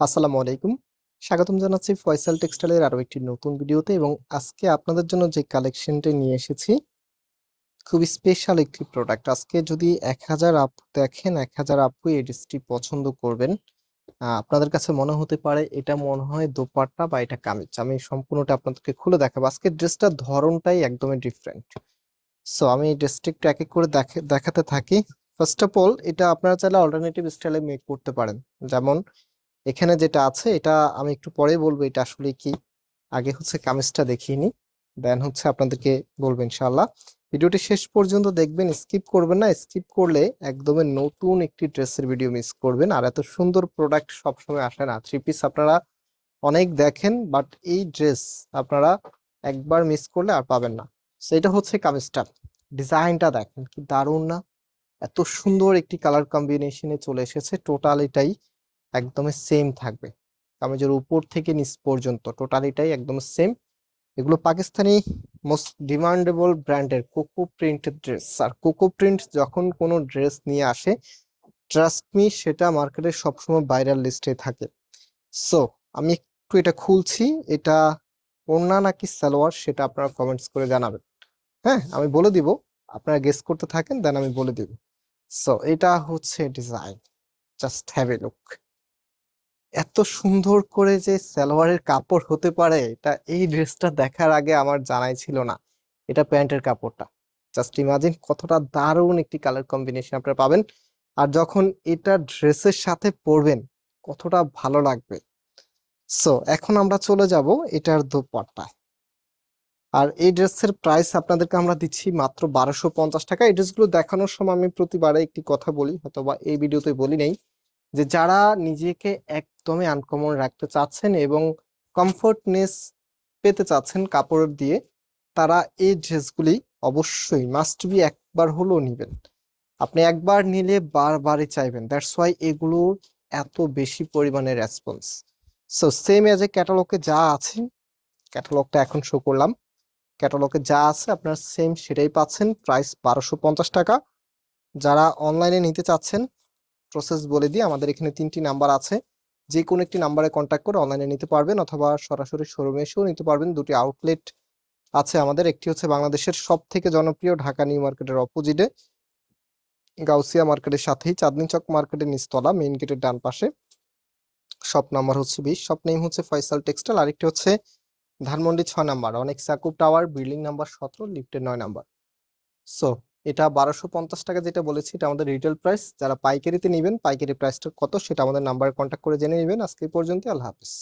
আসসালামু আলাইকুম। স্বাগতম জানাচ্ছি ফয়সাল টেক্সটাইলের আরও একটি নতুন ভিডিওতে এবং আজকে আপনাদের জন্য যে কালেকশনটা নিয়ে এসেছি, খুবই স্পেশাল একটি প্রোডাক্ট আজকে যদি এক হাজার আপু দেখেন, এক হাজার আপু এই ড্রেসটি পছন্দ করবেন আপনাদের কাছে মনে হতে পারে এটা মনে হয় দোপাট্টা বা এটা কামিজ। আমি সম্পূর্ণটা আপনাদেরকে খুলে দেখাবো। আজকে ড্রেসটার ধরনটাই একদমই ডিফারেন্ট সো আমি ড্রেসটি একটু এক এক করে দেখে, দেখাতে থাকি। ফার্স্ট অফ অল এটা আপনারা চাইলে অল্টারনেটিভ স্টাইলে মেক করতে পারেন। যেমন এখানে যেটা আছে, এটা আমি একটু পরে বলব, এটা আসলে কি? আগে হচ্ছে কামিজটা দেখিয়ে নি, দেন হচ্ছে আপনাদেরকে বলব ইনশাআল্লাহ। ভিডিওটি শেষ পর্যন্ত দেখবেন, স্কিপ করবেন না, স্কিপ করলে একদমই নতুন একটি ড্রেসের ভিডিও মিস করবেন। আর এত সুন্দর প্রোডাক্ট সবসময় আসে না। থ্রি পিস আপনারা অনেক দেখেন বাট এই ড্রেস আপনারা একবার মিস করলে আর পাবেন না। সেটা হচ্ছে কামিজটা। ডিজাইনটা দেখেন, কি দারুণ না? এত সুন্দর একটি কালার কম্বিনেশনে চলে এসেছে টোটাল এটাই একদমই সেম থাকবে। কামিজের উপর থেকে নিচ পর্যন্ত টোটালিটাই একদম সেম এগুলো পাকিস্তানি মোস্ট ডিমান্ডেবল ব্র্যান্ডের কোকো প্রিন্টেড ড্রেস আর কোকো প্রিন্ট যখন কোনো ড্রেস নিয়ে আসে ট্রাস্ট মি সেটা মার্কেটে সবসময় ভাইরাল লিস্টে থাকে। সো আমি একটু এটা খুলছি, এটা ওড়না নাকি সালোয়ার সেটা আপনারা কমেন্টস করে জানাবেন। হ্যাঁ আমি বলে দিব, আপনারা গেস করতে থাকেন দেন আমি বলে দিব। সো এটা হচ্ছে design just have a look এত সুন্দর করে যে সালোয়ারের কাপড় হতে পারে, এটা এই ড্রেসটা দেখার আগে আমার জানাই ছিল না। এটা প্যান্টের কাপড়টা। জাস্ট ইমাজিন কতটা দারুণ একটি কালার কম্বিনেশন আপনারা পাবেন। আর যখন এটা ড্রেসের সাথে পরবেন, কতটা ভালো লাগবে। সো, এখন আমরা চলে যাব এটার দোপাট্টায়। আর এই ড্রেসের প্রাইস আপনাদেরকে আমরা দিচ্ছি মাত্র বারোশো পঞ্চাশ টাকা। এই ড্রেসগুলো দেখানোর সময় আমি প্রতিবারে একটি কথা বলি, হয়তোবা এই ভিডিওতে বলি নেই। যে যারা নিজেকে একদমই আনকমন রাখতে চাচ্ছেন এবং কমফোর্টনেস পেতে চাচ্ছেন কাপড় দিয়ে, তারা এই ড্রেসগুলি অবশ্যই মাস্ট বি একবার হলেও নিবেন। আপনি একবার নিলে বারবারই চাইবেন। দ্যাটস ওয়াই এগুলোর এত বেশি পরিমাণে response so same as a ক্যাটালগে যা আছে ক্যাটালগটা এখন শো করলাম। ক্যাটালগে যা আছে আপনার সেম সেটাই পাচ্ছেন। প্রাইস বারোশো পঞ্চাশ টাকা। যারা অনলাইনে নিতে চাচ্ছেন প্রসেস বলে দিই আমাদের এখানে তিনটি নাম্বার আছে। যে কোনো একটি নাম্বারে কন্ট্যাক্ট করে অনলাইনে নিতে পারবেন অথবা সরাসরি শোরুমে এসেও নিতে পারবেন। দুটি আউটলেট আছে আমাদের। একটি হচ্ছে বাংলাদেশের সব থেকে জনপ্রিয় ঢাকা নিউ মার্কেটের অপোজিটে গাউসিয়া মার্কেটের সাথেই চাঁদনি চক মার্কেটের নিচতলা মেইন গেটের ডান পাশে। শপ নাম্বার হচ্ছে বিশ শপ নেম হচ্ছে ফয়সাল টেক্সটাইল আরেকটি হচ্ছে ধানমন্ডি ছয় নাম্বার অনেক সাকুব টাওয়ার বিল্ডিং নাম্বার সতেরো লিফটের নয় নাম্বার সো এটা বারোশো পঞ্চাশ টাকা যেটা বলেছি, এটা আমাদের রিটেল প্রাইস যারা পাইকারিতে নেবেন, পাইকারি প্রাইসটা কত, সেটা আমাদের নাম্বারে কন্ট্যাক্ট করে জেনে নেবেন। আজকে পর্যন্ত আল্লাহ হাফিজ।